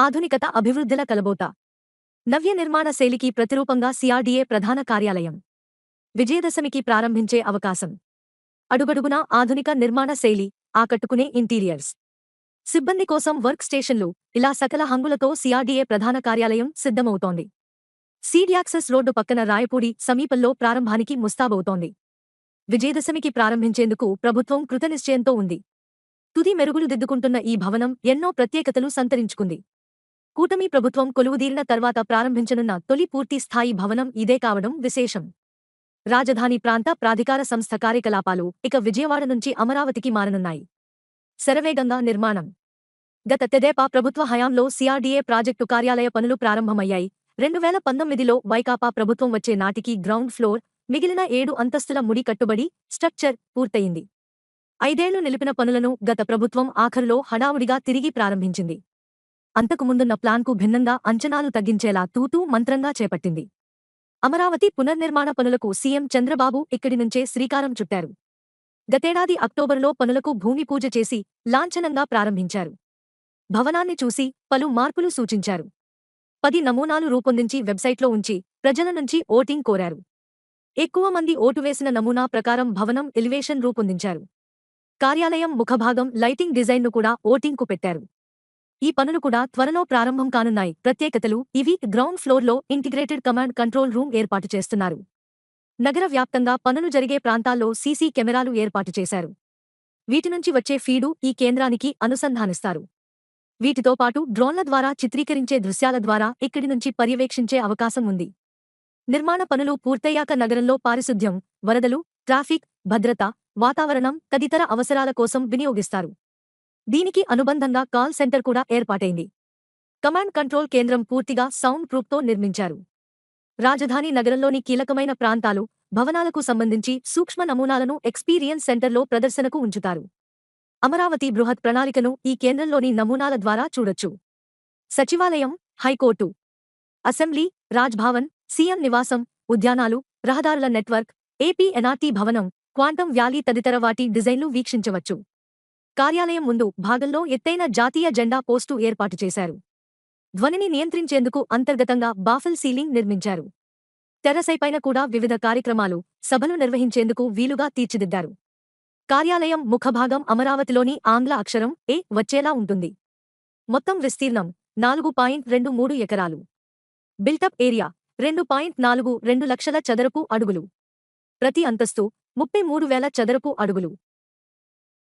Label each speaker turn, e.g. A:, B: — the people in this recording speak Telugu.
A: ఆధునికత అభివృద్ధిల కలబోత. నవ్య నిర్మాణ శైలికి ప్రతిరూపంగా సిఆర్డీఏ ప్రధాన కార్యాలయం. విజయదశమికి ప్రారంభించే అవకాశం. అడుగడుగునా ఆధునిక నిర్మాణ శైలి ఆకట్టుకునే ఇంటీరియర్స్. సిబ్బంది కోసం వర్క్ స్టేషన్లు ఇలా సకల హంగులతో సిఆర్డీఏ ప్రధాన కార్యాలయం సిద్ధమవుతోంది. సీడ్ యాక్సెస్ రోడ్డు పక్కన రాయపూడి సమీపంలో ప్రారంభానికి ముస్తాబవుతోంది. విజయదశమికి ప్రారంభించేందుకు ప్రభుత్వం కృతనిశ్చయంతో ఉంది. తుది మెరుగులు దిద్దుకుంటున్న ఈ భవనం ఎన్నో ప్రత్యేకతలు సంతరించుకుంది. కూటమి ప్రభుత్వం కొలువుదీరిన తర్వాత ప్రారంభించనున్న తొలి పూర్తి స్థాయి భవనం ఇదే కావడం విశేషం. రాజధాని ప్రాంత ప్రాధికార సంస్థ కార్యకలాపాలు ఇక విజయవాడ నుంచి అమరావతికి మారనున్నాయి. శరవేగంగా నిర్మాణం. గత తెదేపా ప్రభుత్వ హయాంలో సిఆర్డీఏ ప్రాజెక్టు కార్యాలయ పనులు ప్రారంభమయ్యాయి. రెండు వేల పంతొమ్మిదిలో వైకాపా ప్రభుత్వం వచ్చే నాటికి గ్రౌండ్ ఫ్లోర్ మిగిలిన ఏడు అంతస్తుల ముడి కట్టుబడి స్ట్రక్చర్ పూర్తయింది. ఐదేళ్ళు నిలిపిన పనులను గత ప్రభుత్వం ఆఖరులో హడావుడిగా తిరిగి ప్రారంభించింది. అంతకుముందున్న ప్లాన్కు భిన్నంగా అంచనాలు తగ్గించేలా తూతూ మంత్రంగా చేపట్టింది. అమరావతి పునర్నిర్మాణ పనులకు సీఎం చంద్రబాబు ఇక్కడి నుంచే శ్రీకారం చుట్టారు. గతేడాది అక్టోబరులో పనులకు భూమి పూజ చేసి లాంఛనంగా ప్రారంభించారు. భవనాన్ని చూసి పలు మార్పులు సూచించారు. పది నమూనాలు రూపొందించి వెబ్సైట్లో ఉంచి ప్రజల నుంచి ఓటింగ్ కోరారు. ఎక్కువ మంది ఓటు వేసిన నమూనా ప్రకారం భవనం ఎలివేషన్ రూపొందించారు. కార్యాలయం ముఖభాగం లైటింగ్ డిజైన్ను కూడా ఓటింగ్కు పెట్టారు. ఈ పనులు కూడా త్వరలో ప్రారంభం కానున్నాయి. ప్రత్యేకతలు ఇవి గ్రౌండ్ ఫ్లోర్లో ఇంటిగ్రేటెడ్ కమాండ్ కంట్రోల్ రూమ్ ఏర్పాటు చేస్తున్నారు. నగర వ్యాప్తంగా పనులు జరిగే ప్రాంతాల్లో సీసీ కెమెరాలు ఏర్పాటు చేశారు. వీటి నుంచి వచ్చే ఫీడు ఈ కేంద్రానికి అనుసంధానిస్తారు. వీటితో పాటు డ్రోన్ల ద్వారా చిత్రీకరించే దృశ్యాల ద్వారా ఇక్కడి నుంచి పర్యవేక్షించే అవకాశం ఉంది. నిర్మాణ పనులు పూర్తయ్యాక నగరంలో పారిశుద్ధ్యం వరదలు ట్రాఫిక్ భద్రత వాతావరణం తదితర అవసరాల కోసం వినియోగిస్తారు. దీనికి అనుబంధంగా కాల్ సెంటర్ కూడా ఏర్పాటైంది. కమాండ్ కంట్రోల్ కేంద్రం పూర్తిగా సౌండ్ ప్రూఫ్తో నిర్మించారు. రాజధాని నగరంలోని కీలకమైన ప్రాంతాలు భవనాలకు సంబంధించి సూక్ష్మ నమూనాలను ఎక్స్పీరియన్స్ సెంటర్లో ప్రదర్శనకు ఉంచుతారు. అమరావతి బృహత్ ప్రణాళికను ఈ కేంద్రంలోని నమూనాల ద్వారా చూడొచ్చు. సచివాలయం హైకోర్టు. అసెంబ్లీ రాజ్భవన్ సీఎం నివాసం ఉద్యానాలు రహదారుల నెట్వర్క్ ఏపీ ఎన్ఆర్టీ భవనం క్వాంటం వ్యాలీ తదితర వాటి డిజైన్లు వీక్షించవచ్చు. కార్యాలయం ముందు భాగంలో ఎత్తైన జాతీయ జెండా పోస్టు ఏర్పాటు చేశారు. ధ్వనిని నియంత్రించేందుకు అంతర్గతంగా బాఫిల్ సీలింగ్ నిర్మించారు. తెరసైపైన కూడా వివిధ కార్యక్రమాలు సభలు నిర్వహించేందుకు వీలుగా తీర్చిదిద్దారు. కార్యాలయం ముఖభాగం అమరావతిలోని ఆంగ్ల అక్షరం ఏ వచ్చేలా ఉంటుంది. మొత్తం విస్తీర్ణం నాలుగు పాయింట్ రెండు మూడు ఎకరాలు. బిల్టప్ ఏరియా రెండు పాయింట్ నాలుగు రెండు లక్షల చదరపు అడుగులు. ప్రతి అంతస్తు ముప్పై మూడు వేల చదరపు అడుగులు.